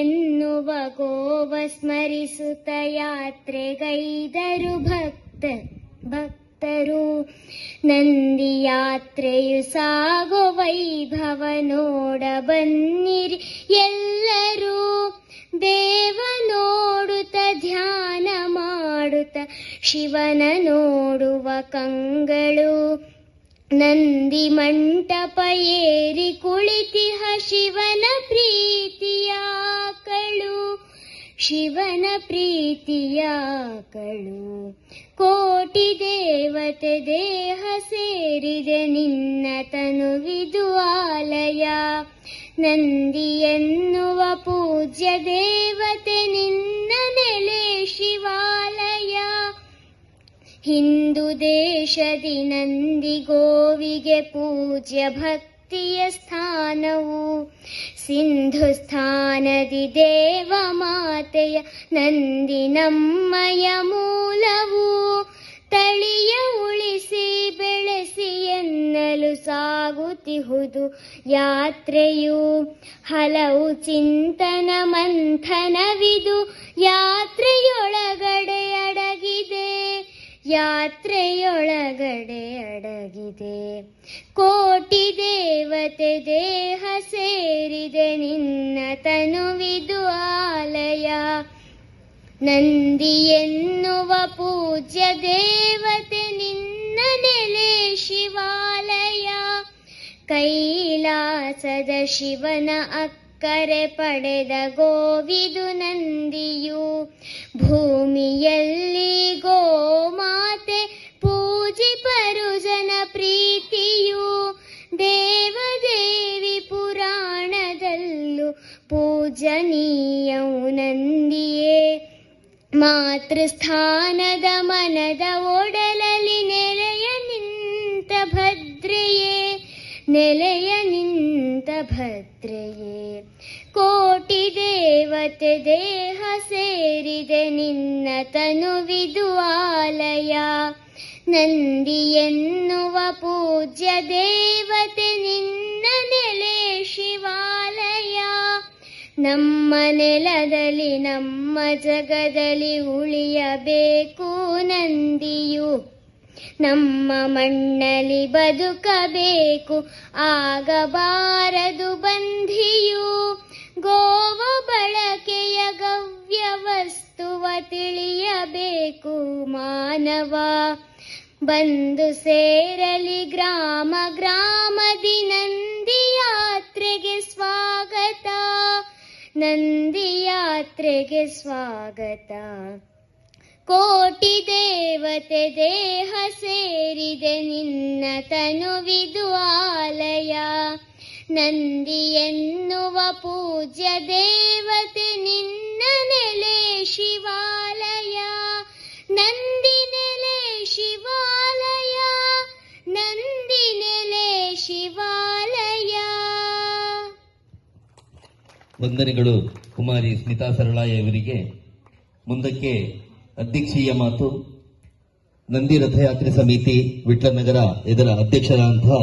ಎನ್ನುವ ಗೋವ ಸ್ಮರಿಸುತ್ತ ಯಾತ್ರೆಗೈದರು ಭಕ್ತ, ಭಕ್ತರು. ನಂದಿ ಯಾತ್ರೆಯು ಸಾಗೋ ವೈಭವ ನೋಡ ಬನ್ನಿರಿ ಎಲ್ಲರೂ. ದೇವ ನೋಡುತ್ತ, ಧ್ಯಾನ ಮಾಡುತ್ತ, ಶಿವನ ನೋಡುವ ಕಂಗಳು. ನಂದಿ ಮಂಟಪ ಏರಿ ಕುಳಿತಿಹ ಶಿವನ ಪ್ರೀತಿಯ ಕಳು ಶಿವನ ಪ್ರೀತಿಯ ಕಳು ಕೋಟಿ ದೇವತೆ ದೇಹ ಸೇರಿದೆ ನಿನ್ನ ತನುವಿದು ಆಲಯ. ನಂದಿ ಎನ್ನುವ ಪೂಜ್ಯ ದೇವತೆ ನಿನ್ನ ಹಿಂದೂ ದೇಶದಿ ನಂದಿ ಗೋವಿಗೆ ಪೂಜ್ಯ ಭಕ್ತಿಯ ಸ್ಥಾನವು. ಸಿಂಧು ಸ್ಥಾನದಿ ದೇವ ಮಾತೆಯ ನಂದಿ ನಮ್ಮಯ ಮೂಲವು. ತಳಿಯ ಉಳಿಸಿ ಬೆಳೆಸಿ ಎನ್ನಲು ಸಾಗುತ್ತಿಹುದು ಯಾತ್ರೆಯು. ಹಲವು ಚಿಂತನ ಮಂಥನವಿದು, ಯಾತ್ರೆಯೊಳಗಡೆ ಅಡಗಿದೆ ಯಾತ್ರೆಯೊಳಗಡೆ ಅಡಗಿದೆ. ಕೋಟಿ ದೇವತೆ ದೇಹ ಸೇರಿದೆ ನಿನ್ನ ತನುವಿದು ಆಲಯ. ನಂದಿ ಎನ್ನುವ ಪೂಜ್ಯ ದೇವತೆ ನಿನ್ನ ನೆಲೆ ಶಿವಾಲಯ. ಕೈಲಾಸದ ಶಿವನ ಅಕ್ಕರೆ ಪಡೆದ ಗೋವಿದು ನಂದಿಯು. ಭೂಮಿಯಲ್ಲಿ ಗೋಮಾತೆ ಪೂಜನೀಯವು ನಂದಿಯೇ. ಮಾತೃಸ್ಥಾನದ ಮನದ ಒಡಲಲ್ಲಿ ನೆಲೆಯ ನಿಂತ ಭದ್ರೆಯೇ, ನೆಲೆಯ ನಿಂತ ಭದ್ರೆಯೇ. ಕೋಟಿ ದೇವತೆ ದೇಹ ಸೇರಿದೆ ನಿನ್ನ ತನುವಿದು ಆಲಯ. ನಂದಿ ಎನ್ನುವ ಪೂಜ್ಯ ದೇವತೆ ನಿನ್ನ ನೆಲೆ ಶಿವಾಲಯ. ನಮ್ಮ ನೆಲದಲ್ಲಿ, ನಮ್ಮ ಜಗದಲ್ಲಿ ಉಳಿಯಬೇಕು ನಂದಿಯು. ನಮ್ಮ ಮಣ್ಣಲ್ಲಿ ಬದುಕಬೇಕು ಆಗಬಾರದು ಬಂಧಿಯು. ಗೋವ ಬಳಕೆಯ ಗವ್ಯ ವಸ್ತುವ ತಿಳಿಯಬೇಕು ಮಾನವ. ಬಂದು ಸೇರಲಿ ಗ್ರಾಮ, ಗ್ರಾಮದಿ ನಂದಿ ಯಾತ್ರೆಗೆ ಸ್ವಾಗತ. ಕೋಟಿ ದೇವತೆ, ದೇಹ ಸೇರಿದೆ ನಿನ್ನ ತನುವಿದು ಆಲಯ. ನಂದಿ ಎನ್ನುವ ಪೂಜ್ಯ ದೇವತೆ ನಿನ್ನ ನೆಲೆ ವಂದನೆಗಳು ಕುಮಾರಿ ಸ್ಮಿತಾ ಸರಳಾಯ ಇವರಿಗೆ ಮುಂದಕ್ಕೆ ಅಧ್ಯಕ್ಷೀಯ ಮಾತು. ನಂದಿ ರಥಯಾತ್ರೆ ಸಮಿತಿ ವಿಟ್ಲನಗರ ಇದರ ಅಧ್ಯಕ್ಷರಾದಂತಹ